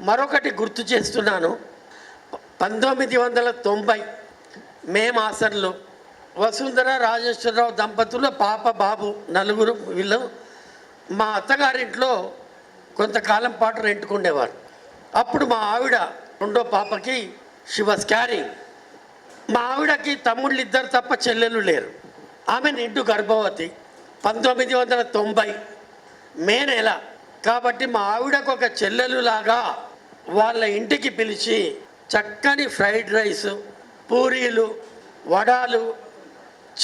మరొకటి గుర్తు చేస్తున్నాను. పంతొమ్మిది వందల తొంభై మే మాసంలో వసుంధర రాజేశ్వరరావు దంపతులు పాప బాబు నలుగురు వీళ్ళు మా అత్తగారింట్లో కొంతకాలం పాటు రెంట్కుండేవారు. అప్పుడు మా ఆవిడ రెండో పాపకి షీ వాస్ క్యారింగ్ మా ఆవిడకి తమ్ముళ్ళు ఇద్దరు తప్ప చెల్లెలు లేరు. ఆమె నిండు గర్భవతి. పంతొమ్మిది వందల తొంభై మే నెల కాబట్టి మా ఆవిడకు ఒక చెల్లెలు లాగా వాళ్ళ ఇంటికి పిలిచి చక్కని ఫ్రైడ్ రైస్ పూరీలు వడాలు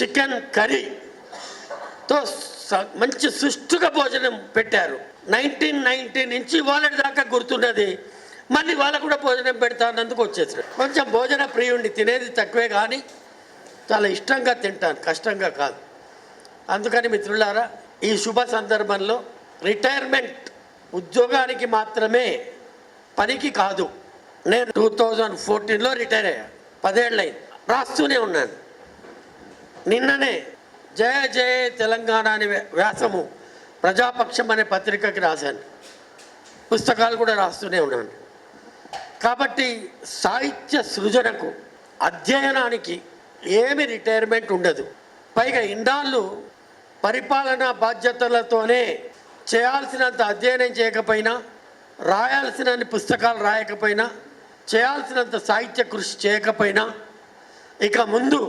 చికెన్ కర్రీతో స- మంచి సుష్టుగా భోజనం పెట్టారు. నైన్టీన్ నైన్టీ నుంచి వాళ్ళ దాకా గుర్తున్నది మళ్ళీ వాళ్ళకు కూడా భోజనం పెడతానందుకు వచ్చేసాడు కొంచెం భోజన ప్రియుణ్ణి తినేది తక్కువే కానీ చాలా ఇష్టంగా తింటాను. కష్టంగా కాదు. అందుకని మిత్రులారా ఈ శుభ సందర్భంలో రిటైర్మెంట్ ఉద్యోగానికి మాత్రమే పనికి కాదు. నేను టూ థౌజండ్ ఫోర్టీన్లో రిటైర్ అయ్యా. పదేళ్ళయింది. రాస్తూనే ఉన్నాను. నిన్ననే జయ జయ తెలంగాణ అనే వ్యాసము ప్రజాపక్షం అనే పత్రికకి రాశాను. పుస్తకాలు కూడా రాస్తూనే ఉన్నాను. కాబట్టి సాహిత్య సృజనకు అధ్యయనానికి ఏమి రిటైర్మెంట్ ఉండదు. పైగా ఇన్నాళ్ళు పరిపాలనా బాధ్యతలతోనే చేయాల్సినంత అధ్యయనం చేయకపోయినా రాయాల్సినన్ని పుస్తకాలు రాయకపోయినా చేయాల్సినంత సాహిత్య కృషి చేయకపోయినా ఇక ముందు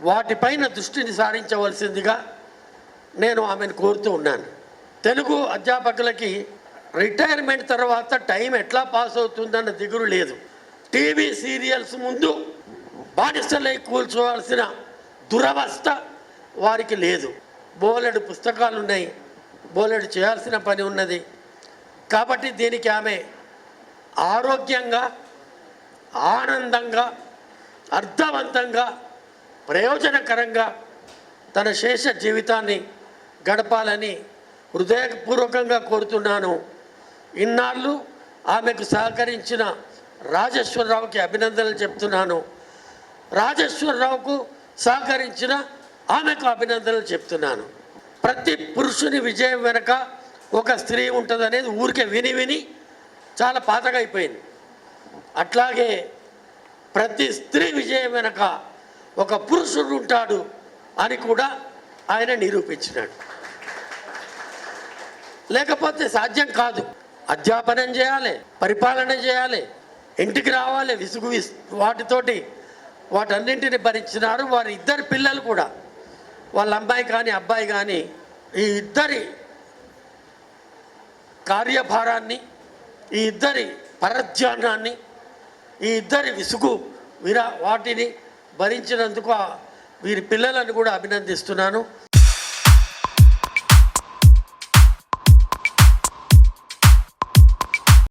వాటిపైన దృష్టిని సారించవలసిందిగా నేను ఆమెను కోరుతూ ఉన్నాను. తెలుగు అధ్యాపకులకి రిటైర్మెంట్ తర్వాత టైం ఎట్లా పాస్ అవుతుందన్న దిగురు లేదు. టీవీ సీరియల్స్ ముందు బానిసలై కూల్చోవాల్సిన దురవస్థ వారికి లేదు. బోలెడు పుస్తకాలు ఉన్నాయి బోలెడు చేయాల్సిన పని ఉన్నది. కాబట్టి దీనికి ఆమె ఆరోగ్యంగా ఆనందంగా అర్థవంతంగా ప్రయోజనకరంగా తన శేష జీవితాన్ని గడపాలని హృదయపూర్వకంగా కోరుతున్నాను. ఇన్నాళ్ళు ఆమెకు సహకరించిన రాజేశ్వరరావుకి అభినందనలు చెప్తున్నాను. రాజేశ్వరరావుకు సహకరించిన ఆమెకు అభినందనలు చెప్తున్నాను. ప్రతి పురుషుని విజయం వెనక ఒక స్త్రీ ఉంటుందనేది ఊరికే విని విని చాలా పాతగా అయిపోయింది. అట్లాగే ప్రతి స్త్రీ విజయం వెనక ఒక పురుషుడు ఉంటాడు అని కూడా ఆయన నిరూపించినాడు. లేకపోతే సాధ్యం కాదు. అధ్యాపనం చేయాలి పరిపాలన చేయాలి ఇంటికి రావాలి విసుగు వాటితోటి వాటన్నింటిని భరించినారు వారి ఇద్దరు పిల్లలు కూడా. వాళ్ళ అమ్మాయి కానీ అబ్బాయి కానీ ఈ ఇద్దరి కార్యభారాన్ని ఈ ఇద్దరి పరధ్యానాన్ని ఈ ఇద్దరి విసుగు విరా వాటిని భరించినందుకు వీరి పిల్లలను కూడా అభినందిస్తున్నాను.